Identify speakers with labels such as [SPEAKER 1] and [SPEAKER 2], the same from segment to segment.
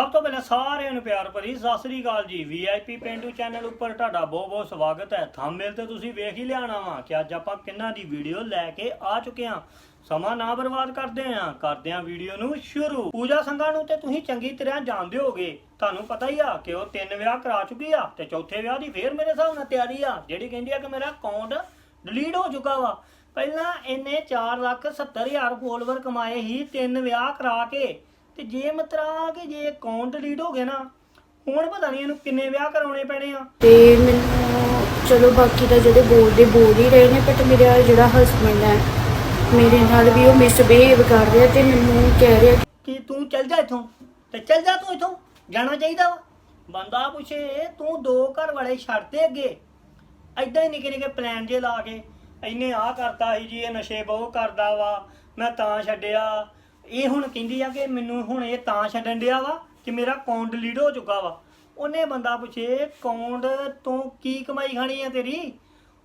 [SPEAKER 1] ਸਭ ਤੋਂ ਪਹਿਲਾਂ ਸਾਰਿਆਂ ਨੂੰ ਪਿਆਰ ਭਰੀ ਸਤਿ ਸ੍ਰੀ ਅਕਾਲ ਜੀ। ਵੀਆਈਪੀ ਪਿੰਡੂ ਚੈਨਲ ਉੱਪਰ ਤੁਹਾਡਾ ਬਹੁਤ ਬਹੁਤ ਸਵਾਗਤ ਹੈ। ਥੰਬਨੇਲ ਤੇ ਤੁਸੀਂ ਵੇਖ ਹੀ ਲਿਆਣਾ ਵਾ ਕਿ ਅੱਜ ਆਪਾਂ ਕਿੰਨਾ ਦੀ ਵੀਡੀਓ ਲੈ ਕੇ ਆ ਚੁੱਕੇ ਹਾਂ। ਸਮਾਂ ਨਾ ਬਰਬਾਦ ਕਰਦੇ ਆਂ ਕਰਦੇ ਆਂ ਵੀਡੀਓ ਨੂੰ ਸ਼ੁਰੂ। ਪੂਜਾ ਸੰਘਾ ਨੂੰ ਤੇ ਤੁਸੀਂ ਚੰਗੀ ਤਰ੍ਹਾਂ ਜਾਣਦੇ ਹੋਗੇ ਤੁਹਾਨੂੰ ਪਤਾ ਹੀ ਆ ਕਿ ਉਹ ਤਿੰਨ ਵਿਆਹ ਕਰਾ ਚੁੱਕੀ ਆ ਤੇ ਚੌਥੇ ਵਿਆਹ ਦੀ ਫੇਰ ਮੇਰੇ ਹਿਸਾਬ ਨਾਲ ਤਿਆਰੀ ਆ, ਜਿਹੜੀ ਕਹਿੰਦੀ ਆ ਕਿ ਮੇਰਾ ਅਕਾਊਂਟ ਡਿਲੀਟ ਹੋ ਚੁੱਕਾ ਵਾ। ਪਹਿਲਾਂ ਇਹਨੇ 4 ਲੱਖ 70 ਹਜ਼ਾਰ ਫੋਲੋਵਰ ਕਮਾਏ ਹੀ ਤਿੰਨ ਵਿਆਹ ਕਰਾ ਕੇ। ਤੇ ਜੇ ਮਤਰਾ ਕਿ ਜੇ ਅਕਾਊਂਟ ਡਿਲੀਟ ਹੋ ਗਿਆ ਨਾ ਹੁਣ ਪਤਾ ਨਹੀਂ ਇਹਨੂੰ ਕਿੰਨੇ ਵਿਆਹ ਕਰਾਉਣੇ ਪੈਣੇ ਆ।
[SPEAKER 2] ਤੇ ਮੈਨੂੰ ਚਲੋ ਬਾਕੀ ਤਾਂ ਜਿਹੜੇ ਬੋਲਦੇ ਬੋਲ ਹੀ ਰਹੇ ਨੇ ਬਟ ਮੇਰਾ ਜਿਹੜਾ ਹਸਬੰਡ ਹੈ ਮੇਰੇ ਨਾਲ ਵੀ ਉਹ ਮਿਸਬਿਹੇਵ ਕਰ ਰਿਹਾ ਤੇ ਮੈਨੂੰ ਕਹਿ ਰਿਹਾ
[SPEAKER 1] ਕਿ ਤੂੰ ਚੱਲ ਜਾ ਇੱਥੋਂ ਤੇ ਚੱਲ ਜਾ ਤੂੰ ਇੱਥੋਂ ਜਾਣਾ ਚਾਹੀਦਾ ਵਾ। ਬੰਦਾ ਪੁੱਛੇ ਤੂੰ ਦੋ ਘਰ ਵਾਲੇ ਛੱਡਦੇ ਅੱਗੇ। ਐਦਾਂ ਹੀ ਨਿੱਕੇ ਨਿੱਕੇ ਪਲਾਨ ਜੇ ਲਾ ਕੇ ਇਹਨੇ ਆਹ ਕਰਤਾ ਸੀ ਜੀ ਇਹ ਨਸ਼ੇ ਬਹੁ ਕਰਦਾ ਵਾ ਮੈਂ ਤਾਂ ਛੱਡਿਆ। ਇਹ ਹੁਣ ਕਹਿੰਦੀ ਆ ਕਿ ਮੈਨੂੰ ਹੁਣ ਇਹ ਤਾਂ ਛੱਡਣ ਡਿਆ ਵਾ ਕਿ ਮੇਰਾ ਅਕਾਊਂਟ ਡਿਲੀਟ ਹੋ ਚੁੱਕਾ ਵਾ। ਉਹਨੇ ਬੰਦਾ ਪੁੱਛੇ ਅਕਾਊਂਟ ਤੋਂ ਕੀ ਕਮਾਈ ਖਾਣੀ ਆ ਤੇਰੀ?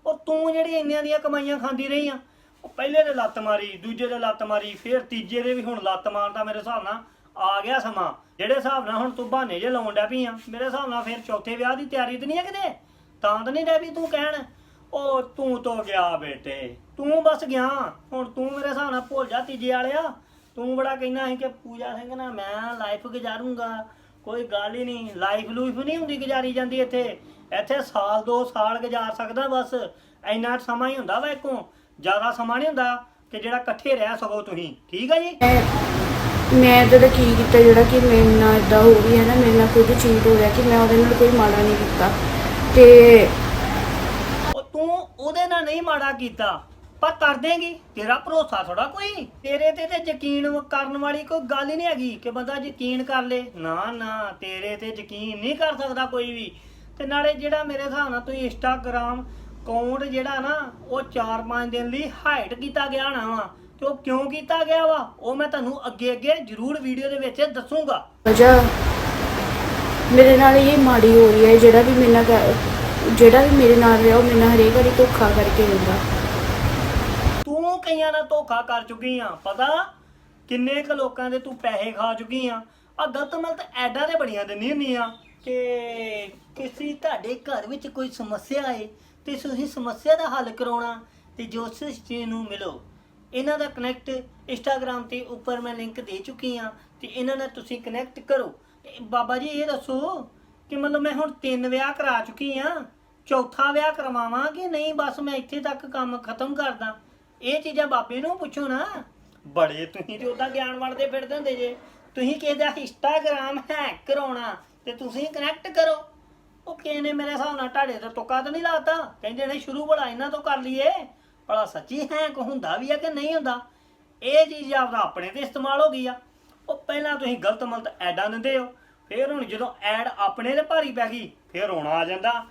[SPEAKER 1] ਉਹ ਤੂੰ ਜਿਹੜੀ ਇੰਨੀਆਂ ਦੀਆਂ ਕਮਾਈਆਂ ਖਾਂਦੀ ਰਹੀ ਆ। ਉਹ ਪਹਿਲੇ ਦੇ ਲੱਤ ਮਾਰੀ, ਦੂਜੇ ਦੇ ਲੱਤ ਮਾਰੀ, ਫਿਰ ਤੀਜੇ ਦੇ ਵੀ ਹੁਣ ਲੱਤ ਮਾਰਦਾ ਮੇਰੇ ਹਿਸਾਬ ਨਾਲ। ਆ ਗਿਆ ਸਮਾਂ। ਜਿਹੜੇ ਹਿਸਾਬ ਨਾਲ ਹੁਣ ਤੂੰ ਬਹਾਨੇ ਜੇ ਲਾਉਣ ਡੈ ਪਈ ਆ, ਮੇਰੇ ਹਿਸਾਬ ਨਾਲ ਫਿਰ ਚੌਥੇ ਵਿਆਹ ਦੀ ਤਿਆਰੀ ਤੇ ਨਹੀਂ ਹੈ ਕਿਤੇ? ਤਾਂ ਤਾਂ ਨਹੀਂ ਡੈ ਪਈ ਤੂੰ ਕਹਿਣ, ਉਹ ਤੂੰ ਤੋਂ ਗਿਆ ਬੇਟੇ, ਤੂੰ ਬਸ ਗਿਆ। ਹੁਣ ਤੂੰ ਮੇਰੇ ਹਿਸਾਬ ਨਾਲ ਭੁੱਲ ਜਾ ਤੀਜੇ ਵਾਲਿਆ। ਤੂੰ ਬੜਾ ਕਹਿੰਦਾ ਸੀ ਕਿ ਪੂਜਾ ਸਿੰਘ ਨਾਲ ਮੈਂ ਲਾਈਫ ਗੁਜ਼ਾਰੂੰਗਾ ਕੋਈ ਗੱਲ ਹੀ ਨਹੀਂ ਲਾਈਫ ਲੂਈਫ ਨਹੀਂ ਹੁੰਦੀ ਗੁਜ਼ਾਰੀ ਜਾਂਦੀ ਇੱਥੇ। ਇੱਥੇ ਸਾਲ ਦੋ ਸਾਲ ਗੁਜ਼ਾਰ ਸਕਦਾ ਬਸ ਇੰਨਾ ਸਮਾਂ ਹੀ ਹੁੰਦਾ ਵਾ ਇੱਕੋਂ ਜ਼ਿਆਦਾ ਸਮਾਂ ਨਹੀਂ ਹੁੰਦਾ ਕਿ ਜਿਹੜਾ ਇਕੱਠੇ ਰਹਿ ਸਕੋ ਤੁਸੀਂ ਠੀਕ ਹੈ ਜੀ?
[SPEAKER 2] ਮੈਂ ਤਾਂ ਕੀ ਕੀਤਾ ਜਿਹੜਾ ਕਿ ਮੇਰੇ ਨਾਲ ਇਦਾਂ ਹੋ ਰਹੀ ਹੈ ਨਾ ਮੇਰੇ ਨਾਲ ਕੁਝ ਚੀਜ਼ ਹੋ ਰਿਹਾ ਕਿ ਮੈਂ ਉਹਦੇ ਨਾਲ ਕੋਈ ਮਾੜਾ ਨਹੀਂ ਕੀਤਾ। ਤੇ
[SPEAKER 1] ਉਹ ਤੂੰ ਉਹਦੇ ਨਾਲ ਨਹੀਂ ਮਾੜਾ ਕੀਤਾ। ਪਰ ਕਰ ਦੇਂਗੀ। ਤੇਰਾ ਭਰੋਸਾ ਥੋੜਾ ਕੋਈ। ਤੇਰੇ ਤੇ ਤੇ ਯਕੀਨ ਕਰਨ ਵਾਲੀ ਕੋਈ ਗੱਲ ਹੀ ਨਹੀਂ ਹੈਗੀ ਕਿ ਬੰਦਾ ਯਕੀਨ ਕਰ ਲੇ। ਨਾ ਨਾ, ਤੇਰੇ ਤੇ ਯਕੀਨ ਨਹੀਂ ਕਰ ਸਕਦਾ ਕੋਈ ਵੀ। ਤੇ ਨਾਲੇ ਜਿਹੜਾ ਮੇਰੇ ਹਿਸਾਬ ਨਾਲ ਤੁਸੀਂ ਇੰਸਟਾਗ੍ਰਾਮ ਅਕਾਊਂਟ ਜਿਹੜਾ ਨਾ, ਉਹ 4-5 ਦਿਨ ਲਈ ਹਾਈਡ ਕੀਤਾ ਗਿਆ ਨਾ ਵਾ। ਤੇ ਉਹ ਕਿਉਂ ਕੀਤਾ ਗਿਆ ਵਾ? ਉਹ ਮੈਂ ਤੁਹਾਨੂੰ ਅੱਗੇ ਅੱਗੇ ਜ਼ਰੂਰ ਵੀਡੀਓ ਦੇ ਵਿੱਚ ਦੱਸੂਗਾ।
[SPEAKER 2] ਵਜ੍ਹਾ ਮੇਰੇ ਨਾਲ ਇਹ ਮਾੜੀ ਹੋ ਰਹੀ ਹੈ, ਜਿਹੜਾ ਵੀ ਮੇਰੇ ਨਾਲ ਕਰ- ਜਿਹੜਾ ਵੀ ਮੇਰੇ ਨਾਲ ਰਿਹਾ, ਉਹ ਮੇਰੇ ਨਾਲ ਹਰੇਕ ਵਾਰੀ ਧੋਖਾ ਕਰਕੇ ਰਹਿੰਦਾ
[SPEAKER 1] ਕਈਆਂ ਨਾਲ ਧੋਖਾ ਕਰ ਚੁੱਕੀ ਆ। ਪਤਾ ਕਿੰਨੇ ਕ ਲੋਕਾਂ ਦੇ ਤੂੰ ਪੈਸੇ ਖਾ ਚੁੱਕੀ ਆ। ਆ ਗਲਤ ਮਲਤ ਐਡਾਂ ਤੇ ਬੜੀਆਂ ਦਿੰਦੀ ਹੁੰਦੀ ਆ ਕਿ ਕਿਸੇ ਤੁਹਾਡੇ ਘਰ ਵਿੱਚ ਕੋਈ ਸਮੱਸਿਆ ਹੈ ਤੇ ਤੁਸੀਂ ਸਮੱਸਿਆ ਦਾ ਹੱਲ ਕਰਾਉਣਾ ਤੇ ਜੋਸਿਸ ਜੀ ਨੂੰ ਮਿਲੋ। ਇਹਨਾਂ ਦਾ ਕਨੈਕਟ ਇੰਸਟਾਗ੍ਰam ਤੇ ਉੱਪਰ ਮੈਂ ਲਿੰਕ ਦੇ ਚੁੱਕੀ ਆ ਤੇ ਇਹਨਾਂ ਨਾਲ ਤੁਸੀਂ ਕਨੈਕਟ ਕਰੋ। ਬਾਬਾ ਜੀ ਇਹ ਦੱਸੋ ਕਿ ਮਤਲਬ ਮੈਂ ਹੁਣ ਤਿੰਨ ਵਿਆਹ ਕਰਾ ਚੁੱਕੀ ਆ, ਚੌਥਾ ਵਿਆਹ ਕਰਵਾਵਾਂ ਕਿ ਨਹੀਂ? ਬਸ ਮੈਂ ਇੱਥੇ ਤੱਕ ਕੰਮ ਖਤਮ ਕਰਦਾ। ਇਹ ਚੀਜ਼ਾਂ ਬਾਬੇ ਨੂੰ ਪੁੱਛੋ ਨਾ। ਬੜੇ ਤੁਸੀਂ ਤੇ ਉਹਦਾ ਗਿਆਨ ਵੰਡਦੇ ਫਿਰਦੇ ਹੁੰਦੇ ਜੇ। ਤੁਸੀਂ ਕਿਸੇ ਦਾ ਇੰਸਟਾਗ੍ਰam ਹੈਕ ਕਰਾਉਣਾ ਤੇ ਤੁਸੀਂ ਕਨੈਕਟ ਕਰੋ। ਉਹ ਕਿਸੇ ਨੇ ਮੇਰੇ ਹਿਸਾਬ ਨਾਲ ਤੁਹਾਡੇ ਤੇ ਤੁੱਕਾ ਤਾਂ ਨਹੀਂ ਲਾਤਾ। ਕਹਿੰਦੇ ਨੇ ਸ਼ੁਰੂ ਭਲਾ ਇਹਨਾਂ ਤੋਂ ਕਰ ਲਈਏ। ਭਲਾ ਸੱਚੀ ਹੈਕ ਹੁੰਦਾ ਵੀ ਆ ਕਿ ਨਹੀਂ ਹੁੰਦਾ? ਇਹ ਚੀਜ਼ ਆਪਦਾ ਆਪਣੇ ਤੇ ਇਸਤੇਮਾਲ ਹੋ ਗਈ ਆ। ਉਹ ਪਹਿਲਾਂ ਤੁਸੀਂ ਗਲਤ ਮਲਤ ਐਡਾਂ ਦਿੰਦੇ ਹੋ। ਫਿਰ ਹੁਣ ਜਦੋਂ ਐਡ ਆਪਣੇ ਤੇ ਭਾਰੀ ਪੈ ਗਈ, ਫਿਰ ਰੋਣਾ ਆ ਜਾਂਦਾ।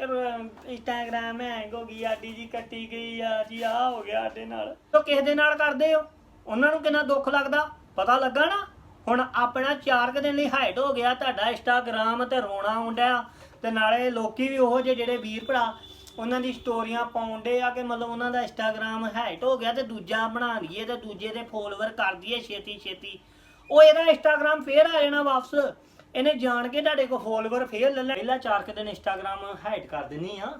[SPEAKER 1] ਇੰਸਟਾਗ੍ਰਾਮ ਹੈਂਗ ਹੋ ਗਈ, ਆਡੀ ਜੀ ਕੱਟੀ ਗਈ, ਆ ਜੀ, ਆ ਹੋ ਗਿਆ ਸਾਡੇ ਨਾਲ। ਤੋ ਕਿਸੇ ਦੇ ਨਾਲ ਕਰਦੇ ਹੋ? ਉਹਨਾਂ ਨੂੰ ਕਿੰਨਾ ਦੁੱਖ ਲੱਗਦਾ? ਪਤਾ ਲੱਗਾ ਨਾ? ਹੁਣ ਆਪਣਾ 4 ਦਿਨ ਲਈ ਹਾਈਡ ਹੋ ਗਿਆ, ਤੁਹਾਡਾ ਇੰਸਟਾਗ੍ਰਾਮ ਤੇ ਰੋਣਾ ਆਉਂਦਾ ਤੇ ਨਾਲੇ ਲੋਕੀ ਵੀ ਉਹੋ ਜਿਹੇ ਜਿਹੜੇ ਵੀਰ ਭਰਾ, ਉਹਨਾਂ ਦੀ ਸਟੋਰੀਆਂ ਪਾਉਂਦੇ ਆ ਕਿ ਮਤਲਬ ਉਹਨਾਂ ਦਾ ਇੰਸਟਾਗ੍ਰਾਮ ਹੈਟ ਹੋ ਗਿਆ ਤੇ ਦੂਜਾ ਬਣਾ ਲਈਏ ਤੇ ਦੂਜੇ ਦੇ ਫੋਲੋਵਰ ਕਰ ਦਈਏ ਛੇਤੀ ਛੇਤੀ ਉਹ ਇਹਦਾ ਇੰਸਟਾਗ੍ਰਾਮ ਫੇਰ ਆ ਜਾਣਾ ਵਾਪਸ। ਇਹਨੇ ਜਾਣ ਕੇ ਤੁਹਾਡੇ ਕੋਲ ਫੋਲੋਵਰ ਫੇਰ ਲੈ ਲੈ। ਪਹਿਲਾਂ ਚਾਰ ਕੁ ਦਿਨ ਇੰਸਟਾਗ੍ਰਾਮ ਹਾਈਟ ਕਰ ਦਿੰਨੀ ਆ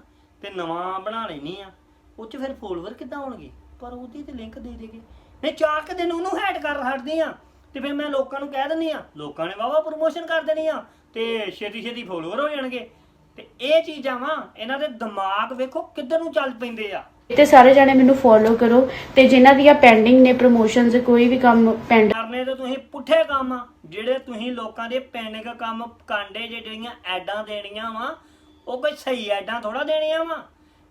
[SPEAKER 1] ਤੇ ਨਵਾਂ ਬਣਾ ਲੈਣੀ ਆ। ਉਹ ਚ ਫਿਰ ਫੋਲੋਵਰ ਕਿੱਦਾਂ ਹੋਣਗੇ? ਪਰ ਉਹਦੀ ਤੇ ਲਿੰਕ ਦੇ ਦੇਗੇ। ਨਹੀਂ, ਚਾਰ ਕੁ ਦਿਨ ਉਹਨੂੰ ਹਾਈਟ ਕਰ ਹਟਦੀ ਆ। ਤੇ ਫਿਰ ਮੈਂ ਲੋਕਾਂ ਨੂੰ ਕਹਿ ਦਿੰਨੀ ਆ, ਲੋਕਾਂ ਨੇ ਵਾਵਾ ਪ੍ਰੋਮੋਸ਼ਨ ਕਰ ਦੇਣੀ ਆ ਤੇ ਛੇਤੀ ਛੇਤੀ ਫੋਲੋਵਰ ਹੋ ਜਾਣਗੇ। ਤੇ ਇਹ ਚੀਜ਼ਾਂ ਵਾ, ਇਹਨਾਂ ਦੇ ਦਿਮਾਗ ਵੇਖੋ ਕਿੱਧਰ ਨੂੰ ਚੱਲ ਪੈਂਦੇ ਆ।
[SPEAKER 2] ਤੇ ਸਾਰੇ ਜਾਣੇ ਮੈਨੂੰ ਫੋਲੋ ਕਰੋ ਤੇ ਜਿਨ੍ਹਾਂ ਦੀਆਂ ਪੈਂਡਿੰਗ ਨੇ ਪ੍ਰੋਮੋਸ਼ਨਸ ਕੋਈ ਵੀ ਕੰਮ ਪੈਂਡ
[SPEAKER 1] ਕਰਨੇ ਤੇ ਤੁਸੀਂ ਪੁੱਠੇ ਕੰਮ ਆ, ਜਿਹੜੇ ਤੁਸੀਂ ਲੋਕਾਂ ਦੇ ਪੈਨਿਕ ਕੰਮ, ਕਾਂਡੇ ਜਿਹੜੀਆਂ ਐਡਾਂ ਦੇਣੀਆਂ ਵਾ, ਉਹ ਕੋਈ ਸਹੀ ਐਡਾਂ ਥੋੜਾ ਦੇਣੀਆਂ ਵਾ,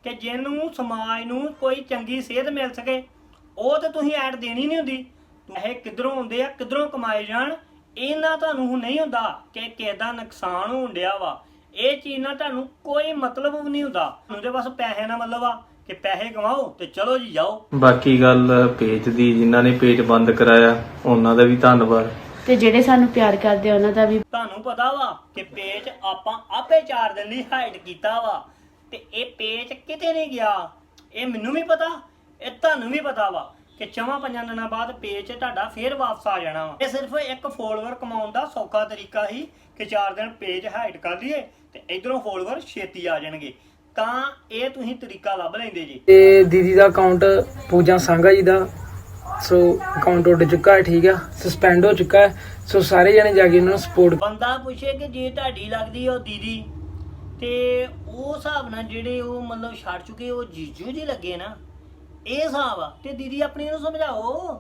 [SPEAKER 1] ਕਿ ਜਿਹਨੂੰ ਸਮਾਜ ਨੂੰ ਕੋਈ ਚੰਗੀ ਸੇਧ ਮਿਲ ਸਕੇ, ਉਹ ਤੇ ਤੁਸੀਂ ਐਡ ਦੇਣੀ ਨਹੀਂ ਹੁੰਦੀ। ਇਹ ਕਿੱਧਰੋਂ ਆਉਂਦੇ ਆ, ਕਿੱਧਰੋਂ ਕਮਾਏ ਜਾਣ ਇਹਨਾਂ ਤੁਹਾਨੂੰ ਨਹੀਂ ਹੁੰਦਾ ਕਿ ਕਿਸੇ ਨੁਕਸਾਨ ਹੋਣ ਡਿਆ ਵਾ। ਇਹ ਚੀਜ਼ ਨਾਲ ਤੁਹਾਨੂੰ ਕੋਈ ਮਤਲਬ ਵੀ ਨਹੀਂ ਹੁੰਦਾ। ਤੁਹਾਨੂੰ ਤੇ ਬਸ ਪੈਸੇ ਨਾਲ ਮਤਲਬ ਆ ਕਿ ਪੈਸੇ ਕਮਾਓ ਤੇ ਚਲੋ ਜੀ ਜਾਓ।
[SPEAKER 3] ਬਾਕੀ ਗੱਲ ਪੇਜ ਦੀ ਜਿਨ੍ਹਾਂ ਨੇ ਪੇਜ ਬੰਦ ਕਰਾਇਆ ਉਹਨਾਂ ਦਾ ਵੀ ਧੰਨਵਾਦ।
[SPEAKER 2] ਤੇ ਜਿਹੜੇ ਸਾਨੂੰ ਪਿਆਰ ਕਰਦੇ ਆ ਉਹਨਾਂ ਦਾ ਵੀ
[SPEAKER 1] ਤੁਹਾਨੂੰ ਪਤਾ ਵਾ ਕਿ ਪੇਜ ਆਪਾਂ ਆਪੇ ਚਾਰ ਦਿਨ ਲਈ ਹਾਈਡ ਕੀਤਾ ਵਾ ਤੇ ਇਹ ਪੇਜ ਕਿਤੇ ਨਹੀਂ ਗਿਆ। ਇਹ ਮੈਨੂੰ ਵੀ ਪਤਾ ਇਹ ਤੁਹਾਨੂੰ ਵੀ ਪਤਾ ਵਾ ਕਿ ਚਵਾਂ ਪੰਜਾਂ ਦਿਨਾਂ ਬਾਅਦ ਪੇਜ ਤੁਹਾਡਾ ਫੇਰ ਵਾਪਸ ਆ ਜਾਣਾ ਵਾ। ਇਹ ਸਿਰਫ ਇੱਕ ਫੋਲੋਅਰ ਕਮਾਉਣ ਦਾ ਸੌਖਾ ਤਰੀਕਾ ਹੀ ਕਿ 4 ਦਿਨ ਪੇਜ ਹਾਈਡ ਕਰ ਲਈਏ ਤੇ ਇਧਰੋਂ ਫੋਲੋਅਰ ਛੇਤੀ ਆ ਜਾਣਗੇ। ਤਾਂ ਇਹ ਤੁਸੀਂ ਤਰੀਕਾ ਲੱਭ ਲੈਂਦੇ ਜੀ।
[SPEAKER 4] ਤੇ ਦੀਦੀ ਦਾ ਅਕਾਊਂਟ ਪੂਜਾ ਸੰਘਾ ਜੀ ਦਾ। ਸੋ ਅਕਾਊਂਟ ਉੱਡ ਚੁੱਕਾ ਹੈ ਠੀਕ ਆ। ਸਸਪੈਂਡ ਹੋ ਚੁੱਕਾ ਹੈ। ਸੋ ਸਾਰੇ ਜਣੇ ਜਾ ਕੇ ਇਹਨਾਂ ਨੂੰ ਸਪੋਰਟ
[SPEAKER 1] ਬੰਦਾ ਪੁੱਛੇ ਕਿ ਜੇ ਤੁਹਾਡੀ ਲੱਗਦੀ ਉਹ ਦੀਦੀ ਤੇ ਉਹ ਹਿਸਾਬ ਨਾਲ ਜਿਹੜੇ ਉਹ ਮਤਲਬ ਛੱਡ ਚੁੱਕੇ ਉਹ ਜੀਜੂ ਜੀ ਲੱਗੇ ਨਾ ਇਹ ਹਿਸਾਬ ਆ। ਤੇ ਦੀਦੀ ਆਪਣੀ ਨੂੰ ਸਮਝਾਓ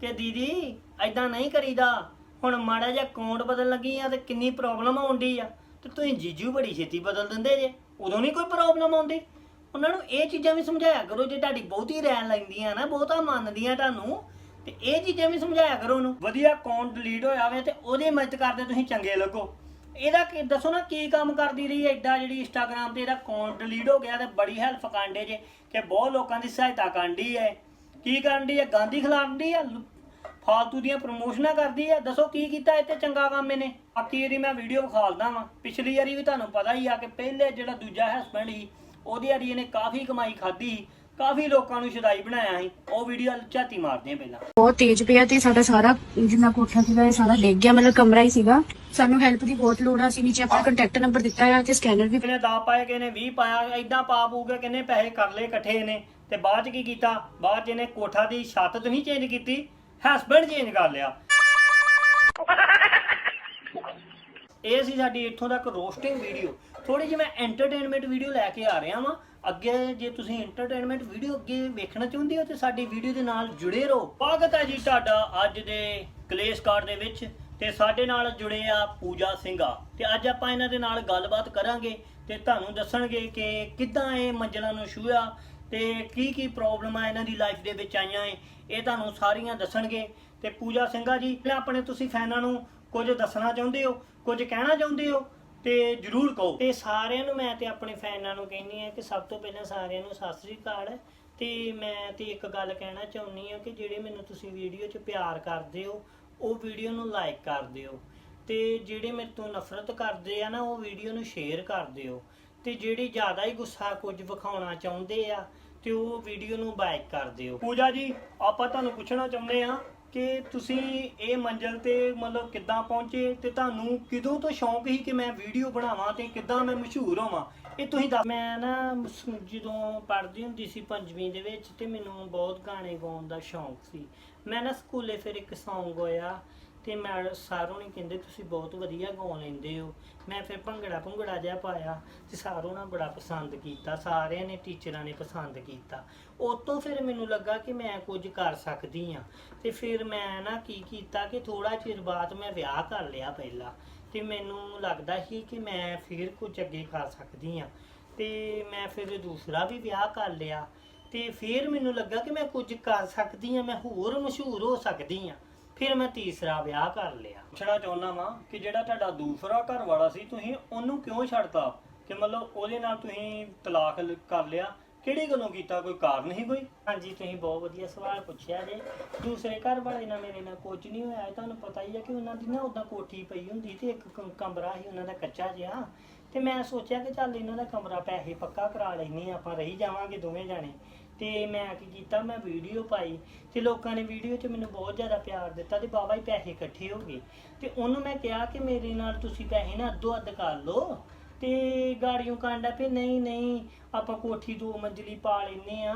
[SPEAKER 1] ਕਿ ਦੀਦੀ ਐਦਾਂ ਨਹੀਂ ਕਰੀਦਾ। ਹੁਣ ਮਾੜਾ ਜਿਹਾ ਅਕਾਊਂਟ ਬਦਲਣ ਲੱਗੀ ਆ ਤੇ ਕਿੰਨੀ ਪ੍ਰੋਬਲਮ ਆਉਂਦੀ ਆ। ਤੇ ਤੁਸੀਂ ਜੀਜੂ ਬੜੀ ਛੇਤੀ ਬਦਲ ਦਿੰਦੇ ਜੇ। ਉਦੋਂ ਨਹੀਂ ਕੋਈ ਪ੍ਰੋਬਲਮ ਆਉਂਦੀ। ਉਹਨਾਂ ਨੂੰ ਇਹ ਚੀਜ਼ਾਂ ਵੀ ਸਮਝਾਇਆ ਕਰੋ, ਜੇ ਤੁਹਾਡੀ ਬਹੁਤੀ ਰਹਿਣ ਲੈਂਦੀਆਂ ਨਾ, ਬਹੁਤਾ ਮੰਨਦੀਆਂ ਤੁਹਾਨੂੰ, ਤੇ ਇਹ ਚੀਜ਼ਾਂ ਵੀ ਸਮਝਾਇਆ ਕਰੋ ਉਹਨੂੰ। ਵਧੀਆ ਅਕਾਊਂਟ ਡਿਲੀਟ ਹੋਇਆ ਹੋਵੇ ਤੇ ਉਹਦੀ ਮਦਦ ਕਰਦੇ ਤੁਸੀਂ ਚੰਗੇ ਲੱਗੋ। ਇਹਦਾ ਕੀ, ਦੱਸੋ ਨਾ ਕੀ ਕੰਮ ਕਰਦੀ ਰਹੀ ਹੈ ਐਡਾ ਜਿਹੜੀ ਇੰਸਟਾਗ੍ਰam ਤੇ ਇਹਦਾ ਅਕਾਊਂਟ ਡਿਲੀਟ ਹੋ ਗਿਆ ਤੇ ਬੜੀ ਹੈਲਪ ਕਾਂਡੇ ਜੇ, ਕਿ ਬਹੁਤ ਲੋਕਾਂ ਦੀ ਸਹਾਇਤਾ ਕਾਂਡੀ ਹੈ। ਕੀ ਕਰਦੀ ਹੈ? ਗਾਂਧੀ ਖਿਲਾਰਦੀ ਹੈ? ਲ- ਫਾਲਤੂ ਦੀਆਂ ਪ੍ਰਮੋਸ਼ਨਾਂ ਕਰਦੀ ਹੈ ਦੱਸੋ ਕੀ ਕੀਤਾ ਇੱਥੇ ਚੰਗਾ ਕੰਮ ਇਹਨੇ? ਬਾਕੀ ਇਹਦੀ ਮੈਂ ਵੀਡੀਓ ਵਿਖਾਲਦਾ ਵਾਂ। ਪਿਛਲੀ ਵਾਰੀ ਵੀ ਤੁਹਾਨੂੰ ਪਤਾ ਹੀ ਆ ਕਿ ਪਹਿਲੇ ਜਿਹੜਾ ਦੂਜਾ ਹਸਬੰਡ ਸੀ ਉਹਦੀ ਵਾਰੀ ਇਹਨੇ ਕਾਫੀ ਕਮਾਈ ਖਾਧੀ ਕਾਫੀ ਲੋਕਾਂ ਨੂੰ ਸ਼ਦਾਈ ਬਣਾਇਆ ਸੀ। ਉਹ ਵੀਡੀਓ ਝਾਤੀ ਮਾਰਦੇ ਆ ਪਹਿਲਾਂ।
[SPEAKER 2] ਬਹੁਤ ਤੇਜ਼ ਪਿਆ ਤੇ ਸਾਡਾ ਸਾਰਾ ਜਿੰਨਾ ਕੋਠਾ ਸੀਗਾ ਇਹ ਸਾਰਾ ਡਿੱਗ ਗਿਆ ਮਤਲਬ ਕਮਰਾ ਹੀ ਸੀਗਾ। ਸਾਨੂੰ ਹੈਲਪ ਦੀ ਬਹੁਤ ਲੋੜ ਆ ਸੀ ਨੀਚੇ ਆਪਣਾ ਕੰਟੈਕਟ ਨੰਬਰ ਦਿੱਤਾ ਹੈ ਤੇ ਸਕੈਨਰ ਵੀ
[SPEAKER 1] ਕਿਨੇ 10 ਪਾਏ ਕਿਨੇ 20 ਪਾਇਆ ਐਦਾਂ ਪਾ ਪੂਗੇ ਕਿਨੇ ਪੈਸੇ ਕਰ ਲਏ ਇਕੱਠੇ ਨੇ ਤੇ ਬਾਅਦ ਚ ਕੀ ਕੀਤਾ? ਬਾਅਦ ਚ ਇਹਨੇ ਕੋਠਾ ਦੀ ਛੱਤ ਤਾਂ ਨਹੀਂ ਚੇਂਜ ਕੀਤੀ। ਹਸਬੰਡ ਚੇਂਜ ਕਰ ਲਿਆ। ਇਹ ਸੀ ਸਾਡੀ ਇੱਥੋਂ ਤੱਕ ਰੋਸਟਿੰਗ ਵੀਡੀਓ ਥੋੜੀ ਜਿਹੀ ਮੈਂ ਐਂਟਰਟੇਨਮੈਂਟ ਵੀਡੀਓ ਲੈ ਕੇ ਆ ਰਿਹਾ ਵਾਂ। ਅੱਗੇ ਜੇ ਤੁਸੀਂ ਐਂਟਰਟੇਨਮੈਂਟ ਵੀਡੀਓ ਅੱਗੇ ਵੇਖਣਾ ਚਾਹੁੰਦੇ ਹੋ ਤੇ ਸਾਡੀ ਵੀਡੀਓ ਦੇ ਨਾਲ ਜੁੜੇ ਰਹੋ। ਸਵਾਗਤ ਹੈ ਜੀ ਤੁਹਾਡਾ ਅੱਜ ਦੇ ਕਲੇਸ਼ ਕਾਰਡ ਦੇ ਵਿੱਚ ਤੇ ਸਾਡੇ ਨਾਲ ਜੁੜੇ ਆ ਪੂਜਾ ਸਿੰਘਾ। ਤੇ ਅੱਜ ਆਪਾਂ ਇਹਨਾਂ ਦੇ ਨਾਲ ਗੱਲਬਾਤ ਕਰਾਂਗੇ ਤੇ ਤੁਹਾਨੂੰ ਦੱਸਣਗੇ ਕਿ ਕਿੱਦਾਂ ਇਹ ਮੰਜ਼ਲਾਂ ਨੂੰ ਛੂਹਿਆ ਤੇ ਕੀ ਕੀ ਪ੍ਰੋਬਲਮ ਆ ਇਹਨਾਂ ਦੀ ਲਾਈਫ ਦੇ ਵਿੱਚ ਆਈਆਂ ਏ। ਇਹ ਤੁਹਾਨੂੰ ਸਾਰੀਆਂ ਦੱਸਣਗੇ। ਤੇ ਪੂਜਾ ਸਿੰਘਾ ਜੀ ਆਪਣੇ ਤੁਸੀਂ ਫੈਨਾਂ ਨੂੰ ਕੁਝ ਦੱਸਣਾ ਚਾਹੁੰਦੇ ਹੋ, ਕੁਝ ਕਹਿਣਾ ਚਾਹੁੰਦੇ ਹੋ, ਤੇ ਜਰੂਰ ਕਹੋ। ਤੇ ਸਾਰਿਆਂ ਨੂੰ ਮੈਂ ਤੇ ਆਪਣੇ ਫੈਨਾਂ ਨੂੰ ਕਹਿੰਨੀ ਆ ਕਿ ਸਭ ਤੋਂ ਪਹਿਲਾਂ ਸਾਰਿਆਂ ਨੂੰ ਸਤਿ ਸ੍ਰੀ ਅਕਾਲ। ਤੇ ਮੈਂ ਤੇ ਇੱਕ ਗੱਲ ਕਹਿਣਾ ਚਾਹੁੰਨੀ ਆ ਕਿ ਜਿਹੜੇ ਮੈਨੂੰ ਤੁਸੀਂ ਵੀਡੀਓ 'ਚ ਪਿਆਰ ਕਰਦੇ ਹੋ, ਉਹ ਵੀਡੀਓ ਨੂੰ ਲਾਈਕ ਕਰ ਦਿਓ। ਤੇ ਜਿਹੜੇ ਮੇਰੇ ਤੋਂ ਨਫ਼ਰਤ ਕਰਦੇ ਆ ਨਾ, ਉਹ ਵੀਡੀਓ ਨੂੰ ਸ਼ੇਅਰ ਕਰ ਦਿਓ। ਤੇ ਜਿਹੜੀ ਜ਼ਿਆਦਾ ਹੀ ਗੁੱਸਾ ਕੁਝ ਵਿਖਾਉਣਾ ਚਾਹੁੰਦੇ ਆ ਤੇ ਉਹ ਵੀਡੀਓ ਨੂੰ ਬਾਈਕ ਕਰ ਦਿਓ। ਪੂਜਾ ਜੀ, ਆਪਾਂ ਤੁਹਾਨੂੰ ਪੁੱਛਣਾ ਚਾਹੁੰਦੇ ਆ ਕਿ ਤੁਸੀਂ ਇਹ ਮੰਜ਼ਲ ਤੇ ਮਤਲਬ ਕਿੱਦਾਂ ਪਹੁੰਚੇ ਤੇ ਤੁਹਾਨੂੰ ਕਿਦੋਂ ਤੋਂ ਸ਼ੌਂਕ ਸੀ ਕਿ ਮੈਂ ਵੀਡੀਓ ਬਣਾਵਾਂ ਤੇ ਕਿੱਦਾਂ ਮੈਂ ਮਸ਼ਹੂਰ ਹੋਵਾਂ? ਇਹ ਤੁਸੀਂ ਦੱਸ ਮੈਂ ਨਾ ਸ- ਜਦੋਂ ਪੜ੍ਹਦੀ ਹੁੰਦੀ ਸੀ ਪੰਜਵੀਂ ਦੇ ਵਿੱਚ ਤੇ ਮੈਨੂੰ ਬਹੁਤ ਗਾਣੇ ਗਾਉਣ ਦਾ ਸ਼ੌਂਕ ਸੀ। ਮੈਂ ਨਾ ਸਕੂਲੇ ਫਿਰ ਇੱਕ Song ਹੋਇਆ ਤੇ ਮੈਂ ਸਾਰੋਂ ਨੇ ਕਹਿੰਦੇ ਤੁਸੀਂ ਬਹੁਤ ਵਧੀਆ ਗਾਉਣ ਲੈਂਦੇ ਹੋ। ਮੈਂ ਫਿਰ ਭੰਗੜਾ ਭੰਗੜਾ ਜਿਹਾ ਪਾਇਆ ਤੇ ਸਾਰੋਂ ਨੇ ਬੜਾ ਪਸੰਦ ਕੀਤਾ, ਸਾਰਿਆਂ ਨੇ, ਟੀਚਰਾਂ ਨੇ ਪਸੰਦ ਕੀਤਾ। ਉਸ ਤੋਂ ਫਿਰ ਮੈਨੂੰ ਲੱਗਾ ਕਿ ਮੈਂ ਕੁਝ ਕਰ ਸਕਦੀ ਆ ਤੇ ਫਿਰ ਮੈਂ ਨਾ ਕੀ ਕੀਤਾ ਕਿ ਥੋੜਾ ਚਿਰ ਬਾਅਦ ਮੈਂ ਵਿਆਹ ਕਰ ਲਿਆ ਪਹਿਲਾਂ। ਤੇ ਮੈਨੂੰ ਲੱਗਦਾ ਸੀ ਕਿ ਮੈਂ ਫਿਰ ਕੁਝ ਅੱਗੇ ਕਰ ਸਕਦੀ ਆ ਤੇ ਮੈਂ ਫਿਰ ਦੂਸਰਾ ਵੀ ਵਿਆਹ ਕਰ ਲਿਆ। ਤੇ ਫਿਰ ਮੈਨੂੰ ਲੱਗਾ ਕਿ ਮੈਂ ਕੁਝ ਕਰ ਸਕਦੀ ਆ ਮੈਂ ਹੋਰ ਮਸ਼ਹੂਰ ਹੋ ਸਕਦੀ ਆ ਫਿਰ ਮੈਂ ਤੀਸਰਾ ਵਿਆਹ ਕਰ ਲਿਆ। ਪੁੱਛਣਾ ਚਾਹੁੰਦਾ ਵਾਂ ਕਿ ਜਿਹੜਾ ਤੁਹਾਡਾ ਦੂਸਰਾ ਘਰ ਵਾਲਾ ਸੀ ਤੁਸੀਂ ਉਹਨੂੰ ਕਿਉਂ ਛੱਡਤਾ? ਕਿ ਮਤਲਬ ਉਹਦੇ ਨਾਲ ਤੁਸੀਂ ਤਲਾਕ ਲ- ਕਰ ਲਿਆ। ਕਿਹੜੀ ਗੱਲੋਂ ਕੀਤਾ? ਕੋਈ ਕਾਰਨ ਹੀ ਕੋਈ? ਹਾਂਜੀ ਤੁਸੀਂ ਬਹੁਤ ਵਧੀਆ ਸਵਾਲ ਪੁੱਛਿਆ ਜੇ। ਦੂਸਰੇ ਘਰ ਵਾਲੇ ਨਾਲ ਮੇਰੇ ਨਾਲ ਕੁਝ ਨਹੀਂ ਹੋਇਆ। ਇਹ ਤੁਹਾਨੂੰ ਪਤਾ ਹੀ ਹੈ ਕਿ ਉਹਨਾਂ ਦੀ ਨਾ ਉਦਾਂ ਕੋਠੀ ਪਈ ਹੁੰਦੀ ਤੇ ਇੱਕ ਕਮਰਾ ਸੀ ਉਹਨਾਂ ਦਾ ਕੱਚਾ ਜਿਹਾ। ਤੇ ਮੈਂ ਸੋਚਿਆ ਕਿ ਚੱਲ ਇਹਨਾਂ ਦਾ ਕਮਰਾ ਪੈਸੇ ਪੱਕਾ ਕਰਾ ਲੈਨੇ ਆਪਾਂ ਰਹੀ ਜਾਵਾਂਗੇ ਦੋਵੇਂ ਜਾਣੇ। ਤੇ ਮੈਂ ਕੀ ਕੀਤਾ, ਮੈਂ ਵੀਡੀਓ ਪਾਈ ਤੇ ਲੋਕਾਂ ਨੇ ਵੀਡੀਓ 'ਚ ਮੈਨੂੰ ਬਹੁਤ ਜ਼ਿਆਦਾ ਪਿਆਰ ਦਿੱਤਾ ਤੇ ਬਾਬਾ ਹੀ ਪੈਸੇ ਇਕੱਠੇ ਹੋ ਗਏ ਤੇ ਉਹਨੂੰ ਮੈਂ ਕਿਹਾ ਕਿ ਮੇਰੇ ਨਾਲ ਤੁਸੀਂ ਪੈਸੇ ਨਾ ਅੱਧੋ ਅੱਧ ਕਰ ਲਓ ਤੇ ਗਾੜੀਆਂ ਕਾਂਡਾ ਵੀ ਨਹੀਂ ਨਹੀਂ, ਆਪਾਂ ਕੋਠੀ ਦੋ ਮੰਜ਼ਲੀ ਪਾ ਲੈਨੇ ਆ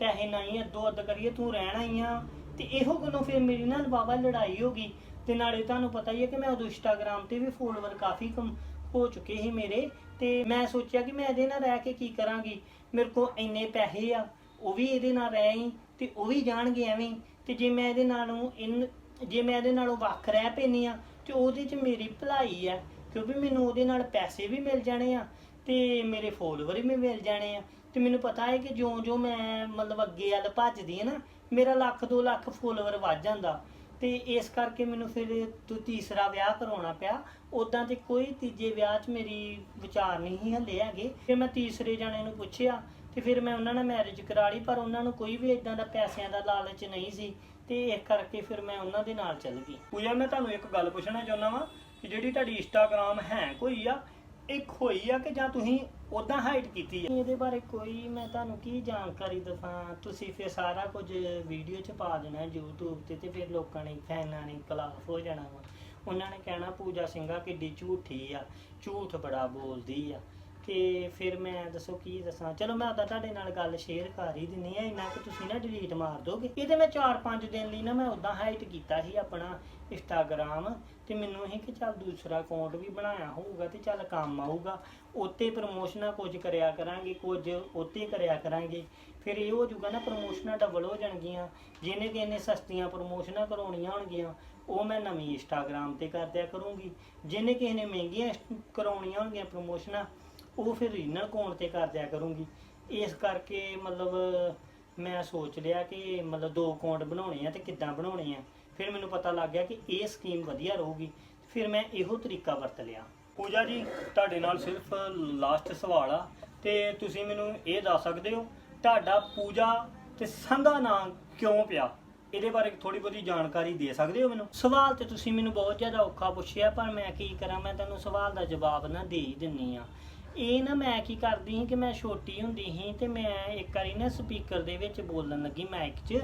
[SPEAKER 1] ਪੈਸੇ ਨਹੀਂ, ਅੱਧੋ ਅੱਧ ਕਰੀਏ, ਤੂੰ ਰਹਿਣਾ ਹੀ ਆ। ਤੇ ਇਹੋ ਗੱਲੋਂ ਫਿਰ ਮੇਰੀ ਨਾਲ ਬਾਬਾ ਲੜਾਈ ਹੋ ਗਈ ਤੇ ਨਾਲੇ ਤੁਹਾਨੂੰ ਪਤਾ ਹੀ ਹੈ ਕਿ ਮੈਂ ਉਦੋਂ ਇੰਸਟਾਗ੍ਰam ਤੇ ਵੀ ਫੋਲੋਵਰ ਕਾਫੀ ਕਮ ਹੋ ਚੁੱਕੇ ਸੀ ਮੇਰੇ ਤੇ ਮੈਂ ਸੋਚਿਆ ਕਿ ਮੈਂ ਇਹਦੇ ਨਾਲ ਰਹਿ ਕੇ ਕੀ ਕਰਾਂਗੀ, ਮੇਰੇ ਕੋਲ ਇੰਨੇ ਪੈਸੇ ਆ ਉਹ ਵੀ ਇਹਦੇ ਨਾਲ ਰਹਿ ਹੀ ਤੇ ਉਹ ਵੀ ਜਾਣਗੇ ਐਵੇਂ। ਹੀ। ਤੇ ਜੇ ਮੈਂ ਇਹਦੇ ਨਾਲੋਂ ਇਨ, ਜੇ ਮੈਂ ਇਹਦੇ ਨਾਲੋਂ ਵੱਖ ਰਹਿ ਪੈਂਦੀ ਆ ਤੇ ਉਹਦੇ 'ਚ ਮੇਰੀ ਭਲਾਈ ਆ ਕਿਉਂਕਿ ਮੈਨੂੰ ਉਹਦੇ ਨਾਲ ਪੈਸੇ ਵੀ ਮਿਲ ਜਾਣੇ ਆ, ਤੇ ਮੇਰੇ ਫੋਲੋਵਰ ਵੀ ਮਿਲ ਜਾਣੇ ਆ। ਤੇ ਮੈਨੂੰ ਪਤਾ ਹੈ ਕਿ ਜਿਉਂ-ਜਿਉਂ ਮੈਂ ਮਤਲਬ ਅੱਗੇ ਵੱਲ ਭੱਜਦੀ ਹਾਂ ਨਾ, ਮੇਰਾ ਲੱਖ 2 ਲੱਖ ਫੋਲੋਵਰ ਵੱਧ ਜਾਂਦਾ। ਤੇ ਇਸ ਕਰਕੇ ਮੈਨੂੰ ਫਿਰ ਤੂੰ ਤੀਸਰਾ ਵਿਆਹ ਕਰਾਉਣਾ ਪਿਆ। ਉਦਾਂ ਤੇ ਕੋਈ ਤੀਜੇ ਵਿਆਹ 'ਚ ਮੇਰੀ ਵਿਚਾਰ ਨਹੀਂ ਸੀ ਹੱਲੇ ਹੈਗੇ। ਫਿਰ ਮੈਂ ਤੀਸਰੇ ਜਣੇ ਨੂੰ ਪੁੱਛਿਆ ਤੇ ਫਿਰ ਮੈਂ ਉਹਨਾਂ ਨਾਲ ਮੈਰਿਜ ਕਰਾ ਲਈ ਪਰ ਉਹਨਾਂ ਨੂੰ ਕੋਈ ਵੀ ਇਦਾਂ ਦਾ ਪੈਸਿਆਂ ਦਾ ਲਾਲਚ ਨਹੀਂ ਸੀ ਤੇ ਇਸ ਕਰਕੇ ਫਿਰ ਮੈਂ ਉਹਨਾਂ ਦੇ ਨਾਲ ਚੱਲ ਗਈ। ਪੂਜਾ ਮੈਂ ਤੁਹਾਨੂੰ ਇੱਕ ਗੱਲ ਪੁੱਛਣਾ ਚਾਹੁੰਦਾ ਵਾਂ ਕਿ ਜਿਹੜੀ ਤੁਹਾਡੀ ਇੰਸਟਾਗ੍ਰam ਹੈ ਕੋਈ ਆ ਇੱਕ ਹੋਈ ਆ ਕਿ ਜਾਂ ਤੁਸੀਂ ਉਦਾਂ ਹਾਈਟ ਕੀਤੀ ਹੈ ਇਹਦੇ ਬਾਰੇ ਕੋਈ ਮੈਂ ਤੁਹਾਨੂੰ ਕੀ ਜਾਣਕਾਰੀ ਦਵਾਂ? ਤੁਸੀਂ ਫਿਰ ਸਾਰਾ ਕੁਝ ਵੀਡੀਓ 'ਚ ਪਾ ਦੇਣਾ YouTube ਤੇ ਤੇ ਫਿਰ ਲੋਕਾਂ ਨੇ ਫੈਨਾਂ ਨੇ ਖਿਲਾਫ ਹੋ ਜਾਣਾ ਵਾ। ਉਹਨਾਂ ਨੇ ਕਹਿਣਾ ਪੂਜਾ ਸਿੰਘਾ ਕਿੱਡੀ ਝੂਠੀ ਆ ਝੂਠ ਬੜਾ ਬੋਲਦੀ ਆ। ਤੇ ਫਿਰ ਮੈਂ ਦੱਸੋ ਕੀ ਦੱਸਾਂ। ਚਲੋ ਮੈਂ ਉਦਾਂ ਤੁਹਾਡੇ ਨਾਲ ਗੱਲ ਸ਼ੇਅਰ ਕਰ ਹੀ ਦਿੰਨੀ ਆ ਇੰਨਾ ਕਿ ਤੁਸੀਂ ਨਾ ਡਿਲੀਟ ਮਾਰ ਦੋਗੇ। ਇਹਦੇ ਮੈਂ 4-5 ਦਿਨ ਲਈ ਨਾ ਮੈਂ ਉਦਾਂ ਹਾਈਟ ਕੀਤਾ ਸੀ ਆਪਣਾ ਇੰਸਟਾਗ੍ਰਾਮ ਤੇ ਮੈਨੂੰ ਇਹ ਕਿ ਚੱਲ ਦੂਸਰਾ ਅਕਾਊਂਟ ਵੀ ਬਣਾਇਆ ਹੋਊਗਾ ਤੇ ਚੱਲ ਕੰਮ ਆਊਗਾ। ਉੱਤੇ ਪ੍ਰਮੋਸ਼ਨਾਂ ਕੁਝ ਕਰਿਆ ਕਰਾਂਗੇ, ਕੁਝ ਉੱਤੇ ਕਰਿਆ ਕਰਾਂਗੇ। ਫਿਰ ਇਹ ਹੋ ਜਾਊਗਾ ਨਾ ਪ੍ਰਮੋਸ਼ਨਾਂ ਡਬਲ ਹੋ ਜਾਣਗੀਆਂ। ਜਿਹਨੇ ਕਿ ਇਹਨੇ ਸਸਤੀਆਂ ਪ੍ਰਮੋਸ਼ਨਾਂ ਕਰਾਉਣੀਆਂ ਹੋਣਗੀਆਂ, ਉਹ ਮੈਂ ਨਵੀਂ ਇੰਸਟਾਗ੍ਰਾਮ ਤੇ ਕਰਦਿਆ ਕਰੂੰਗੀ। ਜਿਹਨੇ ਕਿਸੇ ਨੇ ਮਹਿੰਗੀਆਂ ਕਰਾਉਣੀਆਂ ਹੋਣਗੀਆਂ ਪ੍ਰਮੋਸ਼ਨਾਂ ਉਹ ਫਿਰ ਰੀਨਲ ਅਕਾਊਂਟ ਤੇ ਕਰ ਦਿਆ ਕਰੂੰਗੀ। ਇਸ ਕਰਕੇ ਮਤਲਬ ਮੈਂ ਸੋਚ ਲਿਆ ਕਿ ਮਤਲਬ ਦੋ ਅਕਾਊਂਟ ਬਣਾਉਣੇ ਆ ਤੇ ਕਿੱਦਾਂ ਬਣਾਉਣੇ ਆ। ਫਿਰ ਮੈਨੂੰ ਪਤਾ ਲੱਗ ਗਿਆ ਕਿ ਇਹ ਸਕੀਮ ਵਧੀਆ ਰਹੂਗੀ। ਫਿਰ ਮੈਂ ਇਹੋ ਤਰੀਕਾ ਵਰਤ ਲਿਆ। ਪੂਜਾ ਜੀ ਤੁਹਾਡੇ ਨਾਲ ਸਿਰਫ ਲਾਸਟ ਸਵਾਲ ਆ ਤੇ ਤੁਸੀਂ ਮੈਨੂੰ ਇਹ ਦੱਸ ਸਕਦੇ ਹੋ ਤੁਹਾਡਾ ਪੂਜਾ ਤੇ ਸੰਘਾ ਨਾਂ ਕਿਉਂ ਪਿਆ? ਇਹਦੇ ਬਾਰੇ ਥੋੜੀ ਬਹੁਤੀ ਜਾਣਕਾਰੀ ਦੇ ਸਕਦੇ ਹੋ ਮੈਨੂੰ? ਸਵਾਲ ਤੇ ਤੁਸੀਂ ਮੈਨੂੰ ਬਹੁਤ ਜ਼ਿਆਦਾ ਔਖਾ ਪੁੱਛਿਆ ਪਰ ਮੈਂ ਕੀ ਕਰਾਂ? ਮੈਂ ਤੁਹਾਨੂੰ ਸਵਾਲ ਦਾ ਜਵਾਬ ਨਾ ਦੇ ਹੀ ਦਿੰਨੀ ਆ। ਇਹ ਨਾ ਮੈਂ ਕੀ ਕਰਦੀ ਸੀ ਕਿ ਮੈਂ ਛੋਟੀ ਹੁੰਦੀ ਸੀ ਤੇ ਮੈਂ ਇੱਕ ਵਾਰੀ ਨਾ ਸਪੀਕਰ ਦੇ ਵਿੱਚ ਬੋਲਣ ਲੱਗੀ ਮਾਈਕ 'ਚ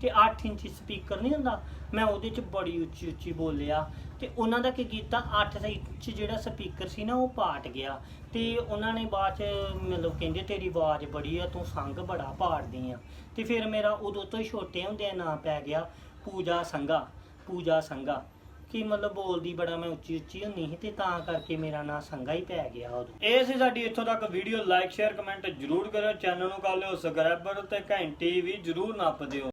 [SPEAKER 1] ਤੇ 8 ਇੰਚ ਸਪੀਕਰ ਨਹੀਂ ਹੁੰਦਾ, ਮੈਂ ਉਹਦੇ 'ਚ ਬੜੀ ਉੱਚੀ ਉੱਚੀ ਬੋਲਿਆ ਤੇ ਉਹਨਾਂ ਦਾ ਕੀ ਕੀਤਾ 8 ਇੰਚ ਜਿਹੜਾ ਸਪੀਕਰ ਸੀ ਨਾ ਉਹ ਪਾਟ ਗਿਆ ਤੇ ਉਹਨਾਂ ਨੇ ਬਾਅਦ 'ਚ ਮਤਲਬ ਕਹਿੰਦੇ ਤੇਰੀ ਆਵਾਜ਼ ਬੜੀ ਆ, ਤੂੰ ਸੰਗ ਬੜਾ ਪਾੜਦੀ ਆ। ਤੇ ਫਿਰ ਮੇਰਾ ਉਦੋਂ ਤੋਂ ਹੀ ਛੋਟੇ ਹੁੰਦਿਆਂ ਨਾਂ ਪੈ ਗਿਆ ਪੂਜਾ ਸੰਗਾ ਪੂਜਾ ਸੰਗਾ ਕਿ ਮਤਲਬ ਬੋਲਦੀ ਬੜਾ ਮੈਂ ਉੱਚੀ ਉੱਚੀ ਹੁੰਦੀ ਸੀ ਤੇ ਤਾਂ ਕਰਕੇ ਮੇਰਾ ਨਾਂ ਸੰਗਾ ਹੀ ਪੈ ਗਿਆ ਉਦੋਂ। ਇਹ ਸੀ ਸਾਡੀ ਇੱਥੋਂ ਤੱਕ ਵੀਡੀਓ ਲਾਈਕ ਸ਼ੇਅਰ ਕਮੈਂਟ ਜਰੂਰ ਕਰਿਓ ਚੈਨਲ ਨੂੰ ਕਰ ਲਿਓ ਸਬਸਕ੍ਰਾਈਬਰ ਤੇ ਘੰਟੀ ਵੀ ਜਰੂਰ ਨੱਪ ਦਿਓ